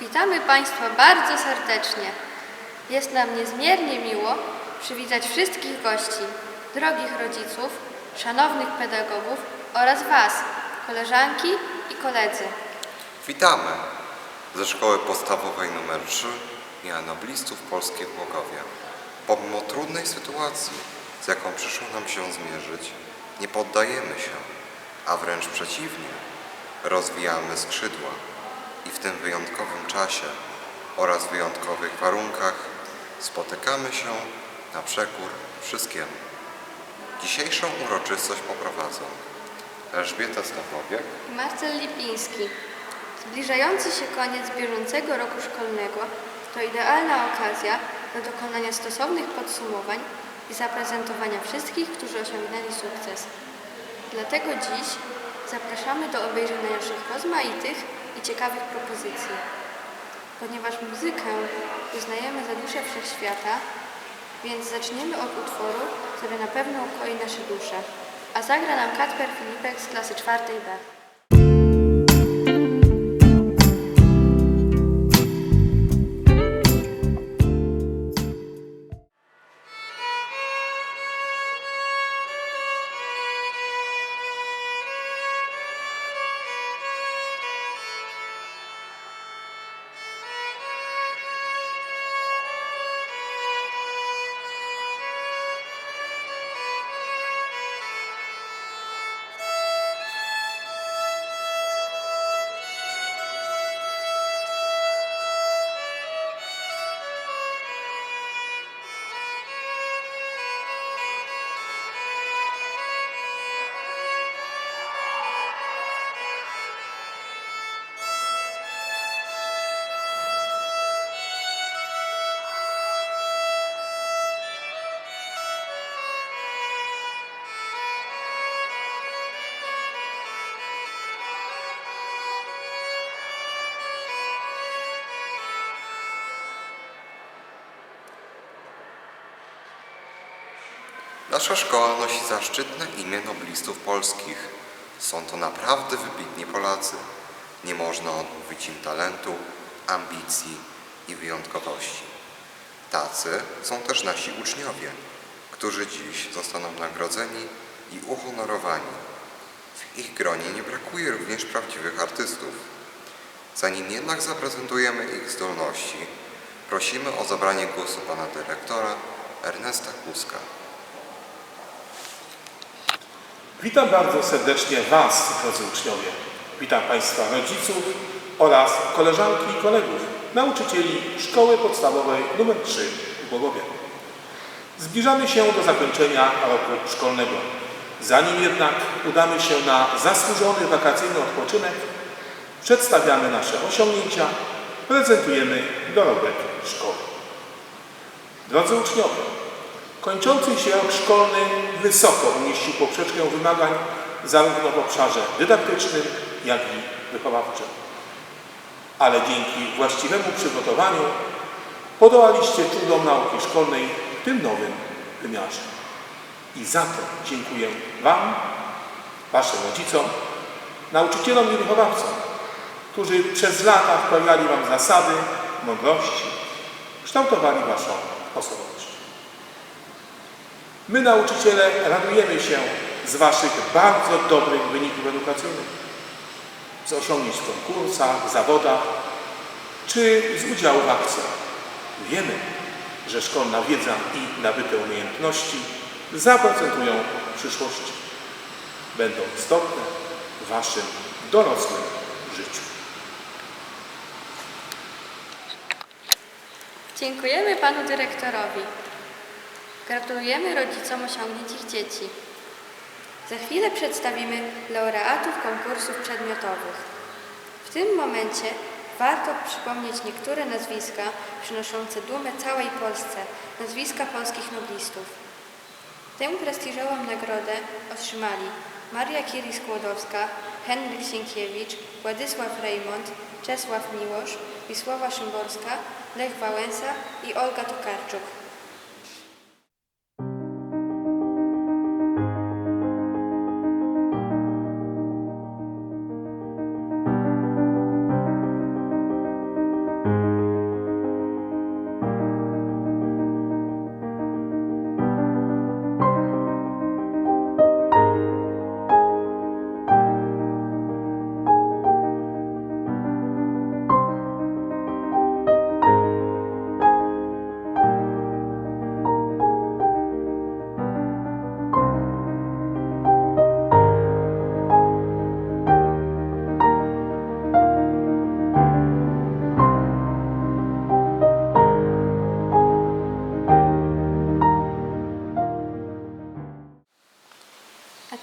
Witamy Państwa bardzo serdecznie. Jest nam niezmiernie miło przywitać wszystkich gości, drogich rodziców, szanownych pedagogów oraz Was, koleżanki i koledzy. Witamy ze szkoły podstawowej nr 3 i Anoblistów Polskiej w Głogowie. Pomimo trudnej sytuacji, z jaką przyszło nam się zmierzyć, nie poddajemy się, a wręcz przeciwnie, rozwijamy skrzydła i w tym wyjątkowym czasie oraz wyjątkowych warunkach spotykamy się na przekór wszystkiemu. Dzisiejszą uroczystość poprowadzą Elżbieta Stachowiak, i Marcel Lipiński. Zbliżający się koniec bieżącego roku szkolnego to idealna okazja do dokonania stosownych podsumowań i zaprezentowania wszystkich, którzy osiągnęli sukces. Dlatego dziś zapraszamy do obejrzenia naszych rozmaitych i ciekawych propozycji. Ponieważ muzykę uznajemy za duszę wszechświata, więc zaczniemy od utworu, który na pewno ukoi nasze dusze. A zagra nam Kacper Filipek z klasy czwartej B. Nasza szkoła nosi zaszczytne imię noblistów polskich. Są to naprawdę wybitni Polacy. Nie można odmówić im talentu, ambicji i wyjątkowości. Tacy są też nasi uczniowie, którzy dziś zostaną nagrodzeni i uhonorowani. W ich gronie nie brakuje również prawdziwych artystów. Zanim jednak zaprezentujemy ich zdolności, prosimy o zabranie głosu pana dyrektora Ernesta Kuska. Witam bardzo serdecznie Was, drodzy uczniowie. Witam Państwa rodziców oraz koleżanki i kolegów, nauczycieli Szkoły Podstawowej nr 3 w Głogowie. Zbliżamy się do zakończenia roku szkolnego. Zanim jednak udamy się na zasłużony wakacyjny odpoczynek, przedstawiamy nasze osiągnięcia, prezentujemy dorobek szkoły. Drodzy uczniowie, kończący się rok szkolny wysoko umieścił poprzeczkę wymagań zarówno w obszarze dydaktycznym, jak i wychowawczym. Ale dzięki właściwemu przygotowaniu podołaliście trudom nauki szkolnej w tym nowym wymiarze. I za to dziękuję Wam, Waszym rodzicom, nauczycielom i wychowawcom, którzy przez lata wprawiali Wam zasady, mądrości, kształtowali Waszą osobowość. My, nauczyciele, radujemy się z Waszych bardzo dobrych wyników edukacyjnych, z osiągnięć w konkursach, zawodach czy z udziału w akcjach. Wiemy, że szkolna wiedza i nabyte umiejętności zaprocentują w przyszłości. Będą istotne w Waszym dorosłym życiu. Dziękujemy Panu Dyrektorowi. Gratulujemy rodzicom osiągnięć ich dzieci. Za chwilę przedstawimy laureatów konkursów przedmiotowych. W tym momencie warto przypomnieć niektóre nazwiska przynoszące dumę całej Polsce, nazwiska polskich noblistów. Tę prestiżową nagrodę otrzymali Maria Curie-Skłodowska, Henryk Sienkiewicz, Władysław Rejmont, Czesław Miłosz, Wisława Szymborska, Lech Wałęsa i Olga Tokarczuk.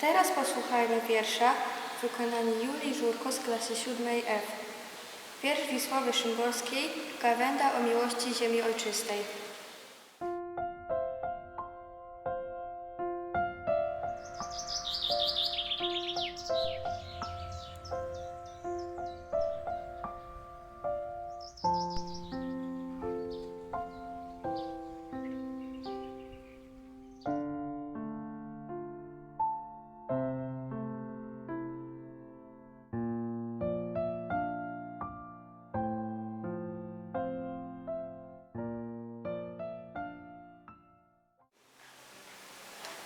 Teraz posłuchajmy wiersza w wykonaniu Julii Żurko z klasy 7 F. Wiersz Wisławy Szymborskiej Gawenda o miłości ziemi ojczystej.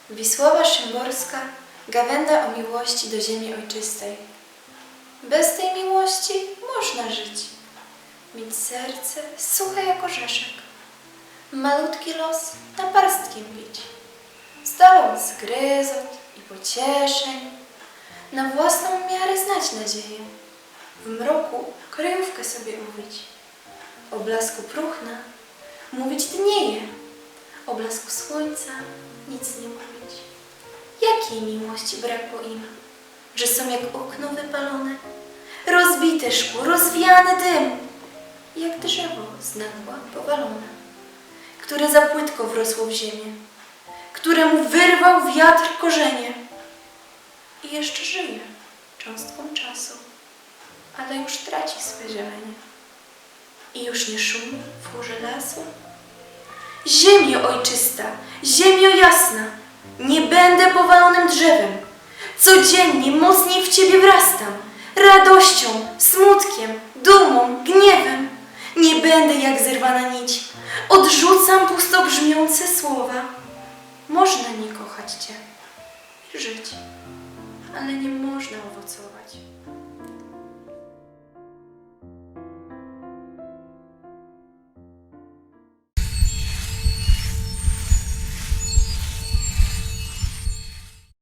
Wisława Szymborska, gawenda o miłości do ziemi ojczystej. Bez tej miłości można żyć. Mieć serce suche jak orzeszek. Malutki los na parstkiem bić. Z zgryzot i pocieszeń. Na własną miarę znać nadzieję. W mroku kryjówkę sobie uwyć. O blasku próchna mówić dnieje. O blasku słońca nic nie mówić. Jakiej miłości brakło im, że są jak okno wypalone, rozbite szkło, rozwijany dym, jak drzewo z nagła powalone, które za płytko wrosło w ziemię, któremu wyrwał wiatr korzenie i jeszcze żyje cząstką czasu, ale już traci swe zielenie i już nie szumi w chórze lasu. Ziemio ojczysta, ziemio jasna, nie będę powalonym drzewem. Codziennie mocniej w Ciebie wrastam, radością, smutkiem, dumą, gniewem. Nie będę jak zerwana nić, odrzucam pusto brzmiące słowa. Można nie kochać Cię żyć, ale nie można owocować.